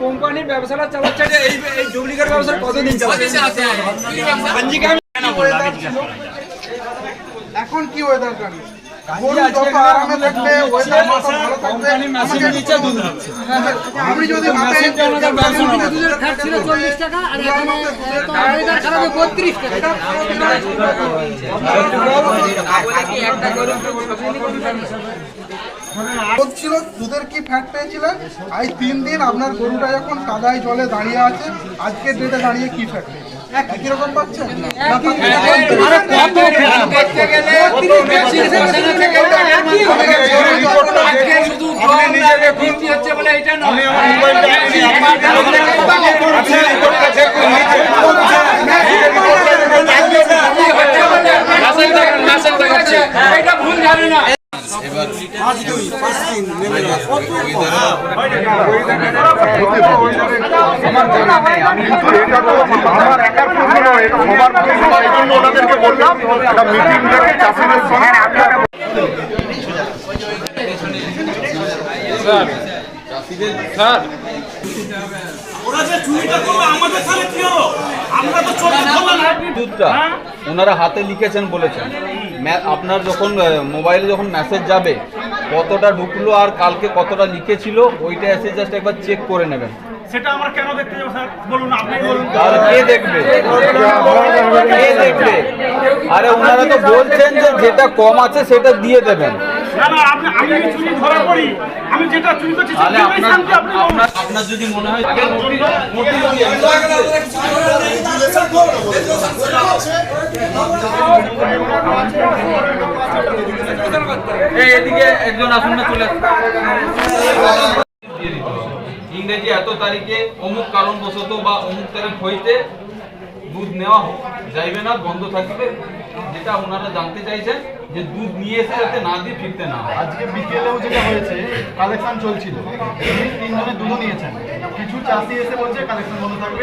কোম্পানির ব্যবসাটা চালাচ্ছে এই এই ডুপ্লিকেট ব্যবসা কতদিন এখন কি হয়ে দরকার যদি চল্লিশ টাকা আর এখানে বত্রিশ টাকা। ছিল দুধের কি ফ্যাট পেয়েছিলেন আজ তিন দিন আপনার গরুটা যখন কাদায় জলে দাঁড়িয়ে আছে। আজকের ডেটে দাঁড়িয়ে কি ফ্যাট পেয়েছে? এটা এটা ভুল জানে না কিন্তু এটা তো আমার একার প্রশ্ন নয় সবার প্রশ্ন এই জন্য ওনাদেরকে বললাম একটা মিটিং ডেকে চাষিদের সঙ্গে ওরা যে চুরিটা করল আমাদের তাহলে কি হলো? আমরা তো চোখে দুধটা ওনারা হাতে লিখেছেন বলেছেন। আপনার যখন মোবাইলে যখন মেসেজ যাবে কতটা ঢুকলো আর কালকে কতটা লিখেছিল ওইটা এসে জাস্ট একবার চেক করে নেবেন। সেটা আমরা কেন দেখতে যাব স্যার? বলুন আপনি বলুন। তাহলে কে দেখবে? কে দেখবে? আরে ওনারা তো বলছেন যে যেটা কম আছে সেটা দিয়ে দেবেন। না না আপনি আমি যদি চুরি ধরা পড়ি আমি যেটা চুরি করছি তাহলে সেটাই আপনার শান্তি আপনি বলুন। আপনার আপনার যদি মনে হয় আগে নোটিশ নোটিশ দিয়ে এই ইংরেজি এত তারিখে অমুক কারণবশত বা অমুক তারিখ হইতে দুধ নেওয়া হোক, যাইবে না, বন্ধ থাকবে। যেটা ওনারা জানতে চাইছেন যে দুধ নিয়ে এসে যাতে না দিয়ে ফিরতে না আজকে বিকেলেও যেটা হয়েছে কালেকশন চলছিল। তিনজনে দুধও নিয়েছেন। কিছু চাষি এসে বলছে কালেকশন বন্ধ থাকবে।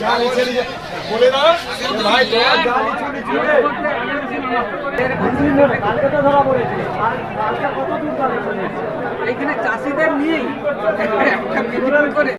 কালেকশন এখানে চাষিদের নিয়েই একটা করে।